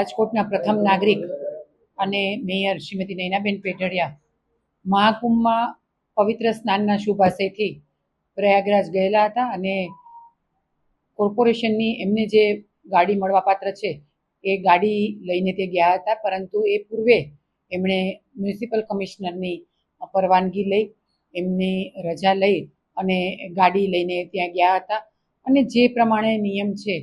રાજકોટના પ્રથમ નાગરિક અને મેયર શ્રીમતી નૈનાબેન પેઢડિયા મહાકુંભમાં પવિત્ર સ્નાનના શુભાશયથી પ્રયાગરાજ ગયેલા હતા અને કોર્પોરેશનની એમને જે ગાડી મળવાપાત્ર છે, એ ગાડી લઈને તે ગયા હતા. પરંતુ એ પૂર્વે એમણે મ્યુનિસિપલ કમિશનરની પરવાનગી લઈ, એમની રજા લઈ અને ગાડી લઈને ત્યાં ગયા હતા. અને જે પ્રમાણે નિયમ છે,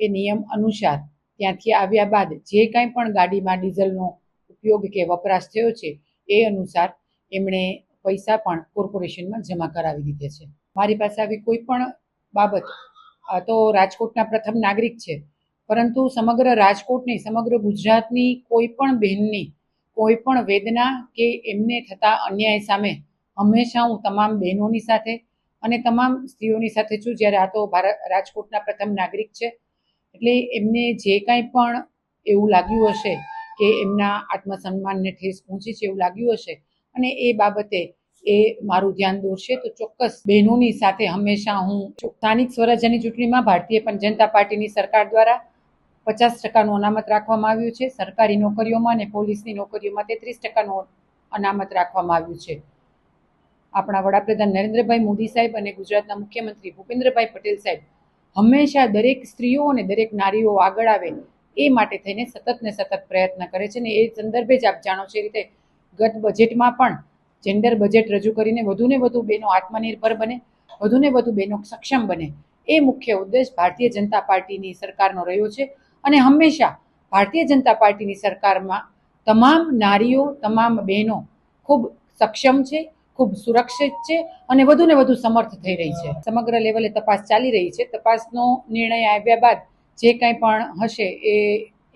એ નિયમ અનુસાર ત્યાંથી આવ્યા બાદ જે કાંઈ પણ ગાડીમાં ડીઝલનો ઉપયોગ કે વપરાશ થયો છે, એ અનુસાર એમણે પૈસા પણ કોર્પોરેશનમાં જમા કરાવી દીધે છે. મારી પાસે આવી કોઈ પણ બાબત તો રાજકોટના પ્રથમ નાગરિક છે, પરંતુ સમગ્ર રાજકોટની, સમગ્ર ગુજરાતની કોઈ પણ બહેનની, કોઈ પણ વેદના કે એમને થતા અન્યાય સામે હંમેશા હું તમામ બહેનોની સાથે અને તમામ સ્ત્રીઓની સાથે છું. જ્યારે આ તો ભારત, રાજકોટના પ્રથમ નાગરિક છે એટલે એમને જે કાંઈ પણ એવું લાગ્યું હશે કે એમના આત્મસન્માનને ઠેસ પહોંચી છે એવું લાગ્યું હશે, અને એ બાબતે એ મારું ધ્યાન દોરશે, તો ચોક્કસ બહેનોની સાથે હંમેશા હું સ્થાનિક સ્વરાજ્યની ચૂંટણીમાં ભારતીય પણ જનતા પાર્ટીની સરકાર દ્વારા પચાસ ટકાનું અનામત રાખવામાં આવ્યું છે, સરકારી નોકરીઓમાં અને પોલીસની નોકરીઓમાં તેત્રીસ ટકાનું અનામત રાખવામાં આવ્યું છે. આપણા વડાપ્રધાન નરેન્દ્રભાઈ મોદી સાહેબ અને ગુજરાતના મુખ્યમંત્રી ભૂપેન્દ્રભાઈ પટેલ સાહેબ હંમેશા દરેક સ્ત્રીઓ અને દરેક નારીઓ આગળ આવે એ માટે થઈને સતત ને સતત પ્રયત્ન કરે છે ને એ સંદર્ભે જ આપ જાણો છો એ રીતે ગત બજેટમાં પણ જેન્ડર બજેટ રજૂ કરીને વધુને વધુ બહેનો આત્મનિર્ભર બને વધુને વધુ બહેનો સક્ષમ બને. એ મુખ્ય ઉદ્દેશ ભારતીય જનતા પાર્ટીની સરકારનો રહ્યો છે અને હંમેશા ભારતીય જનતા પાર્ટીની સરકારમાં તમામ નારીઓ, તમામ બહેનો ખૂબ સક્ષમ છે ખૂબ સુરક્ષિત છે અને વધુને વધુ સમર્થ થઈ રહી છે. સમગ્ર લેવલે તપાસ ચાલી રહી છે. તપાસનો નિર્ણય આવ્યા બાદ જે કંઈ પણ હશે એ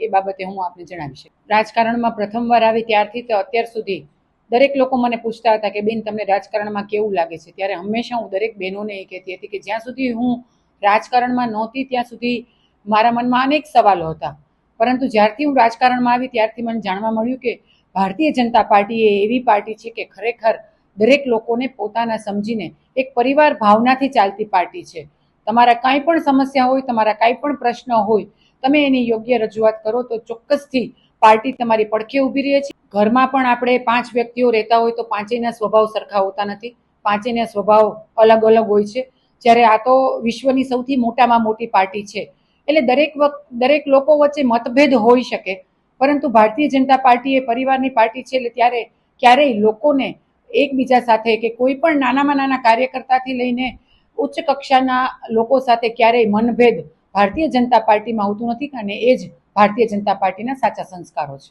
એ બાબતે હું આપને જણાવીશ. રાજકારણમાં પ્રથમવાર આવી ત્યારથી તો અત્યાર સુધી દરેક લોકો મને પૂછતા હતા કે, બેન, તમને રાજકારણમાં કેવું લાગે છે? ત્યારે હંમેશા હું દરેક બહેનોને એ કહેતી હતી કે, જ્યાં સુધી હું રાજકારણમાં નહોતી, ત્યાં સુધી મારા મનમાં અનેક સવાલો હતા. પરંતુ જ્યારથી હું રાજકારણમાં આવી, ત્યારથી મને જાણવા મળ્યું કે ભારતીય જનતા પાર્ટી એ એવી પાર્ટી છે કે ખરેખર દરેક લોકોને પોતાના સમજીને એક પરિવાર ભાવનાથી ચાલતી પાર્ટી છે. તમારા કાંઈ પણ સમસ્યા હોય, તમારા કાંઈ પણ પ્રશ્ન હોય, તમે એની યોગ્ય રજૂઆત કરો તો ચોક્કસથી પાર્ટી તમારી પડખે ઊભી રહે છે. ઘરમાં પણ આપણે પાંચ વ્યક્તિઓ રહેતા હોય તો પાંચેયના સ્વભાવ સરખા હોતા નથી. પાંચેયના સ્વભાવ અલગ અલગ હોય છે. જ્યારે આ તો વિશ્વની સૌથી મોટામાં મોટી પાર્ટી છે. એટલે દરેક વખત દરેક લોકો વચ્ચે મતભેદ હોઈ શકે. પરંતુ ભારતીય જનતા પાર્ટી એ પરિવારની પાર્ટી છે એટલે ત્યારે ક્યારેય લોકોને એકબીજા સાથે કે કોઈ પણ નાનામાં નાના કાર્યકર્તાથી લઈને ઉચ્ચ કક્ષાના લોકો સાથે ક્યારેય મનભેદ ભારતીય જનતા પાર્ટીમાં આવતું નથી, અને એ જ ભારતીય જનતા પાર્ટીના સાચા સંસ્કારો છે.